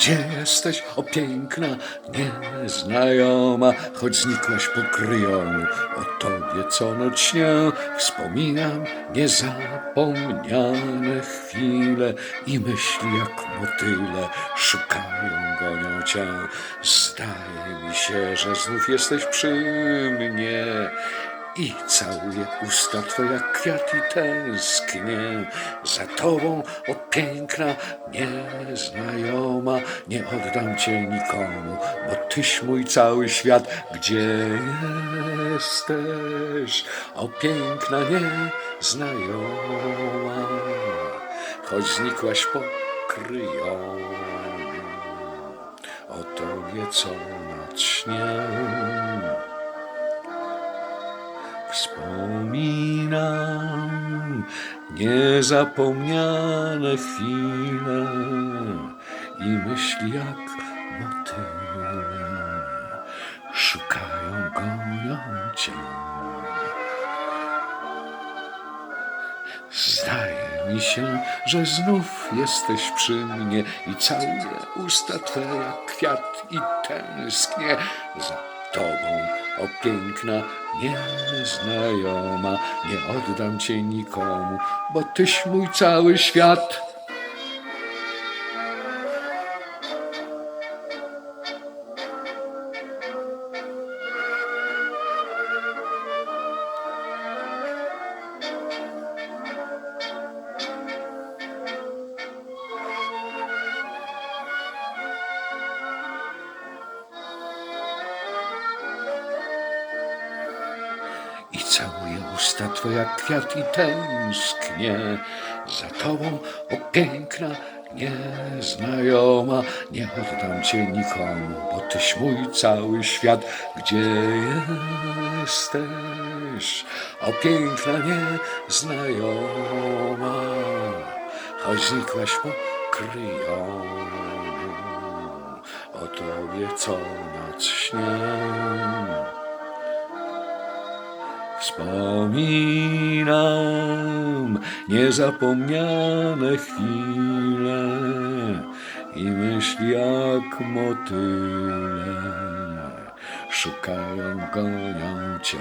Gdzie jesteś, o piękna, nieznajoma, choć znikłaś pokryjomu, o tobie co noc śnię, wspominam niezapomniane chwile i myśli jak motyle szukają, gonią cię. Zdaje mi się, że znów jesteś przy mnie i całuję usta twe jak kwiat i tęsknię za tobą, o piękna, nieznajoma. Nie oddam cię nikomu, bo tyś mój cały świat. Gdzie jesteś, o piękna, nieznajoma? Choć znikłaś pokryjomu, o tobie co noc śnię. Wspominam niezapomniane chwile i myśli jak motyle szukają, gonią. Zdaje mi się, że znów jesteś przy mnie i całuję usta twe jak kwiat i tęsknię za tobą, o piękna, nieznajoma. Nie oddam cię nikomu, bo tyś mój cały świat. I całuję usta twoje jak kwiat i tęsknię za tobą, o piękna, nieznajoma. Nie oddam cię nikomu, bo tyś mój cały świat. Gdzie jesteś, o piękna, nieznajoma? Choć znikłaś pokryją, o tobie co noc śnię. Wspominam niezapomniane chwile i myśli jak motyle szukają, gonią cię.